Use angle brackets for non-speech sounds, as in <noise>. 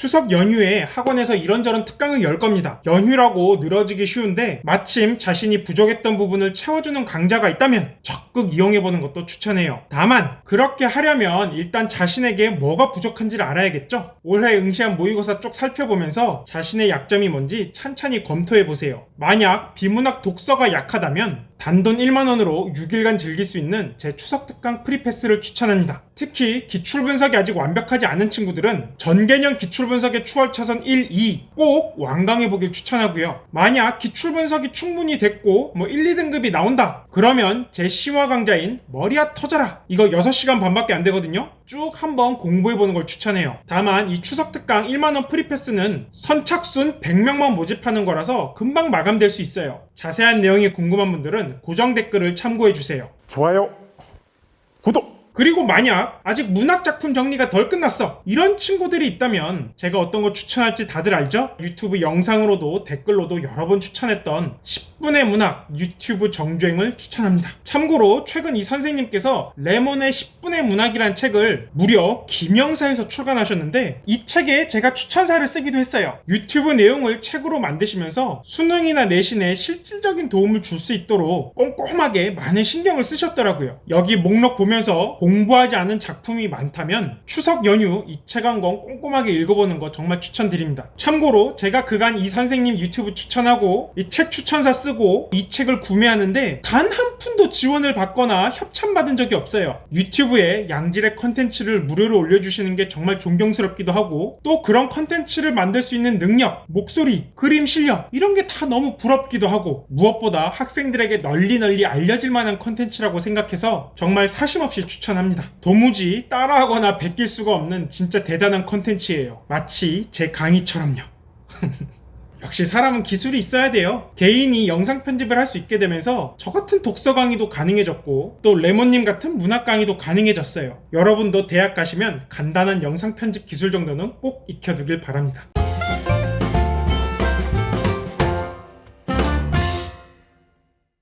추석 연휴에 학원에서 이런저런 특강을 열 겁니다. 연휴라고 늘어지기 쉬운데 마침 자신이 부족했던 부분을 채워주는 강좌가 있다면 적극 이용해보는 것도 추천해요. 다만 그렇게 하려면 일단 자신에게 뭐가 부족한지를 알아야겠죠? 올해 응시한 모의고사 쭉 살펴보면서 자신의 약점이 뭔지 찬찬히 검토해보세요. 만약 비문학 독서가 약하다면 단돈 1만원으로 6일간 즐길 수 있는 제 추석 특강 프리패스를 추천합니다. 특히 기출 분석이 아직 완벽하지 않은 친구들은 전개념 기출 분석의 추월 차선 1, 2 꼭 완강해 보길 추천하고요. 만약 기출 분석이 충분히 됐고 뭐 1, 2등급이 나온다. 그러면 제 심화 강좌인 머리야 터져라. 이거 6시간 반밖에 안 되거든요. 쭉 한번 공부해 보는 걸 추천해요. 다만 이 추석 특강 1만 원 프리패스는 선착순 100명만 모집하는 거라서 금방 마감될 수 있어요. 자세한 내용이 궁금한 분들은 고정 댓글을 참고해 주세요. 좋아요, 구독. 그리고 만약 아직 문학 작품 정리가 덜 끝났어 이런 친구들이 있다면 제가 어떤 거 추천할지 다들 알죠? 유튜브 영상으로도 댓글로도 여러 번 추천했던 10분의 문학 유튜브 정주행을 추천합니다. 참고로 최근 이 선생님께서 레몬의 10분의 문학이란 책을 무려 김영사에서 출간하셨는데 이 책에 제가 추천사를 쓰기도 했어요. 유튜브 내용을 책으로 만드시면서 수능이나 내신에 실질적인 도움을 줄 수 있도록 꼼꼼하게 많은 신경을 쓰셨더라고요. 여기 목록 보면서 공 부하지 않은 작품이 많다면 추석 연휴 이 책한권 꼼꼼하게 읽어보는 거 정말 추천드립니다. 참고로 제가 그간 이 선생님 유튜브 추천하고 이 책 추천사 쓰고 이 책을 구매하는데 단 한 푼도 지원을 받거나 협찬받은 적이 없어요. 유튜브에 양질의 컨텐츠를 무료로 올려주시는 게 정말 존경스럽기도 하고 또 그런 컨텐츠를 만들 수 있는 능력, 목소리, 그림 실력 이런 게 다 너무 부럽기도 하고 무엇보다 학생들에게 널리 널리 알려질 만한 컨텐츠라고 생각해서 정말 사심 없이 추천합니다. 도무지 따라하거나 베낄 수가 없는 진짜 대단한 컨텐츠예요. 마치 제 강의처럼요. <laughs> 역시 사람은 기술이 있어야 돼요. 개인이 영상 편집을 할 수 있게 되면서 저 같은 독서 강의도 가능해졌고 또 레몬님 같은 문학 강의도 가능해졌어요. 여러분도 대학 가시면 간단한 영상 편집 기술 정도는 꼭 익혀두길 바랍니다.